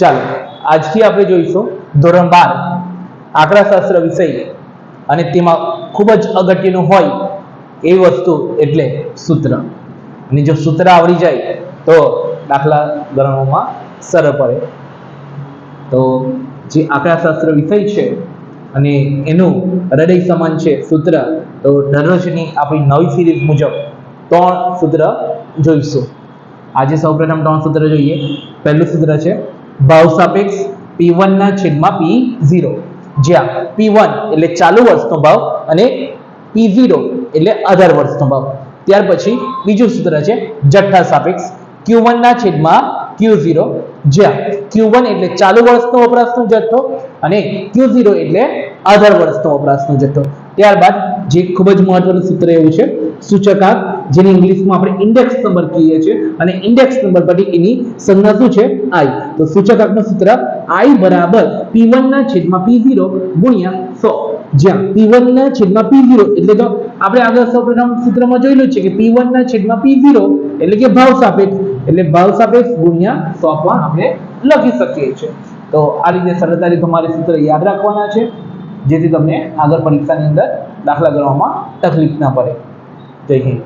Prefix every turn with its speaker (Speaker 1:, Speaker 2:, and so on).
Speaker 1: ચાલો, આજથી આપણે જોઈશું ધોરણ બાર, આંકડાશાસ્ત્ર વિષય અને તેમાં ખૂબ જ અગત્યનું હોય એવી વસ્તુ એટલે સૂત્ર. અને જો સૂત્ર આવડી જાય તો દાખલા ગણવામાં સરળ પડે. તો જે આંકડાશાસ્ત્ર વિષય છે અને એનું હૃદય સમાન છે સૂત્ર, તો દરરોજની આપણી નવી સિરીઝ મુજબ ત્રણ સૂત્ર જોઈશું. આજે સૌપ્રથમ ત્રણ સૂત્ર જોઈએ. પહેલું સૂત્ર છે ભાવ સાપેક્ષ પી ના છેદમાં પી ઝીરો જ્યાં પી વન એટલે ચાલુ વર્ષનો ભાવ અને પી ઝીરો એટલે અઢાર વર્ષનો ભાવ. ત્યાર પછી બીજું સૂત્ર છે જથ્થા સાપેક્ષ. ક્યુ ના છેદમાં ક્યુ ઝીરો જ્યાં ક્યુ એટલે ચાલુ વર્ષનો વપરાશનો જથ્થો અને ક્યુ ઝીરો એટલે અઢાર વર્ષનો વપરાશનો જથ્થો. ત્યારબાદ જે ખૂબ જ મહત્વનું સૂત્ર એવું છે, સૂચકાંક જેને ઇંગ્લિશમાં આપણે ઇન્ડેક્સ નંબર કહીએ છીએ અને ઇન્ડેક્સ નંબર પછી એની સંજ્ઞા શું છે? આઈ તો સૂચકાંકનું સૂત્ર આઈ બરાબર પી ના છેદમાં પી ઝીરો ગુણ્યા જ્યાં પી ના છેદમાં પી એટલે તો આપણે આગળ સૌપ્રથમ સૂત્રમાં જોયેલું છે કે પી ના છેદમાં પી એટલે કે ભાવ સાપેક્ષ. એટલે ભાવ સાપેક્ષ ગુણ્યા સો પણ આપણે લખી શકીએ છીએ. તો આ રીતે સરળતાથી તમારે સૂત્ર યાદ રાખવાના છે, જેથી તમને આગળ પરીક્ષાની અંદર દાખલા ગણવામાં તકલીફ ના પડે. જય હિન્દ.